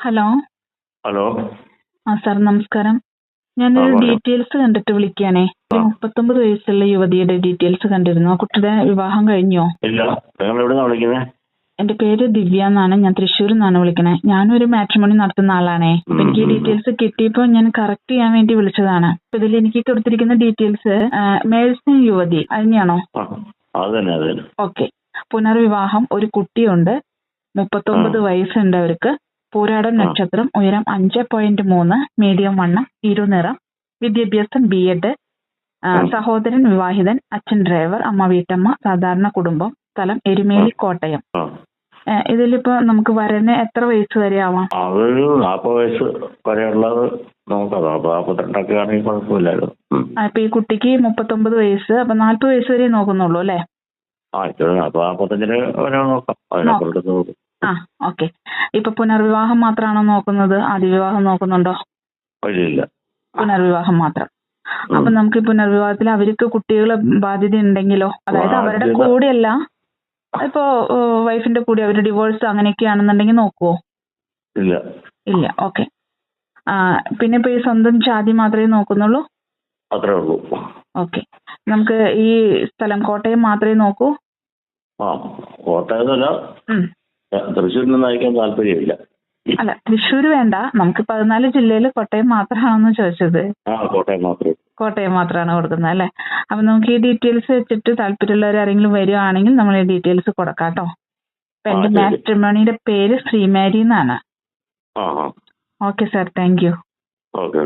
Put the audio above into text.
Hello? Hello? ആ sir നമസ്കാരം. ഞാനൊരു ഒരു ഡീറ്റെയിൽസ് കണ്ടിട്ട് വിളിക്കാനേ. മുപ്പത്തൊമ്പത് വയസ്സുള്ള യുവതിയുടെ ഡീറ്റെയിൽസ് കണ്ടിരുന്നു. ആ കുട്ടിയുടെ വിവാഹം കഴിഞ്ഞോ? ഇല്ല. നിങ്ങൾ വിളിക്കുന്നത് എന്റെ പേര് ദിവ്യ എന്നാണ്. ഞാൻ തൃശ്ശൂരിൽ നിന്നാണ് വിളിക്കണേ. ഞാനൊരു മാട്രിമോണി നടത്തുന്ന ആളാണേ. അപ്പൊ എനിക്ക് ഈ. ഡീറ്റെയിൽസ് കിട്ടിയപ്പോൾ ഞാൻ കറക്റ്റ് ചെയ്യാൻ വേണ്ടി വിളിച്ചതാണ്. അപ്പൊ ഇതിൽ എനിക്ക് കൊടുത്തിരിക്കുന്ന ഡീറ്റെയിൽസ് മേഴ്സൺ യുവതി. അതിനെയാണോ ഓക്കെ. പുനർവിവാഹം ഒരു കുട്ടിയുണ്ട്. മുപ്പത്തൊമ്പത് വയസ്സുണ്ട് അവർക്ക്. പൂരാടം ആ. നക്ഷത്രം ഉയരം അഞ്ച് പോയിന്റ് മൂന്ന് മീഡിയം വണ്ണം ഇരുനിറം വിദ്യാഭ്യാസം ബി എഡ്. സഹോദരൻ വിവാഹിതൻ അച്ഛൻ ഡ്രൈവർ അമ്മ വീട്ടമ്മ സാധാരണ കുടുംബം സ്ഥലം എരുമേലി കോട്ടയം. ഇതിലിപ്പോ നമുക്ക് വരന് എത്ര വയസ്സ് വരെ ആവാം? അതൊരു നാപ്പത് വയസ്സ് നോക്കാം ആണെങ്കിൽ കുഴപ്പമില്ലായിരുന്നു. ആ, ഇപ്പൊ ഈ കുട്ടിക്ക് മുപ്പത്തൊമ്പത് വയസ്സ് അപ്പൊ നാല്പത് വയസ്സ് വരെ നോക്കുന്നുള്ളൂ അല്ലേ? വരെ നോക്കും. ആ ഓക്കെ. ഇപ്പൊ പുനർവിവാഹം മാത്രമാണോ നോക്കുന്നത്? ആദ്യ വിവാഹം നോക്കുന്നുണ്ടോ? ഇല്ല പുനർവിവാഹം മാത്രം. അപ്പൊ നമുക്ക് ഈ പുനർവിവാഹത്തിൽ അവർക്ക് കുട്ടികൾ ബാധ്യത ഉണ്ടെങ്കിലോ? അതായത് അവരുടെ കൂടെയല്ല. ഇപ്പോ വൈഫിന്റെ കൂടെ അവർ ഡിവോഴ്സ് അങ്ങനെയൊക്കെയാണെന്നുണ്ടെങ്കിൽ നോക്കുവോ? ഇല്ല. ഇല്ല. ഓക്കെ. പിന്നെ ഇപ്പൊ ഈ സ്വന്തം ജാതി മാത്രമേ നോക്കുന്നുള്ളൂ? അത്രേ ഉള്ളൂ. ഓക്കെ. നമുക്ക് ഈ സ്ഥലം കോട്ടയം മാത്രമേ നോക്കൂ? ആ. തൃശ്ശൂരിൽ നിന്ന് അയക്കാൻ താല്പര്യമില്ല. അല്ല തൃശ്ശൂർ വേണ്ട. നമുക്ക് പതിനാല് ജില്ലയിൽ കോട്ടയം മാത്രമാണെന്ന് ചോദിച്ചത്. കോട്ടയം മാത്രമേ ഉള്ളൂ. കോട്ടയം മാത്രമാണ് കൊടുക്കുന്നത് അല്ലേ? അപ്പൊ നമുക്ക് ഈ ഡീറ്റെയിൽസ് വെച്ചിട്ട് താല്പര്യമുള്ളവർ ആരെങ്കിലും വരുവാണെങ്കിൽ നമ്മൾ ഈ ഡീറ്റെയിൽസ് കൊടുക്കാം കേട്ടോ. അപ്പൊ എന്റെ മാട്രിമോണിയുടെ പേര് ശ്രീമാരി എന്നാണ് okay sir thank you. Okay.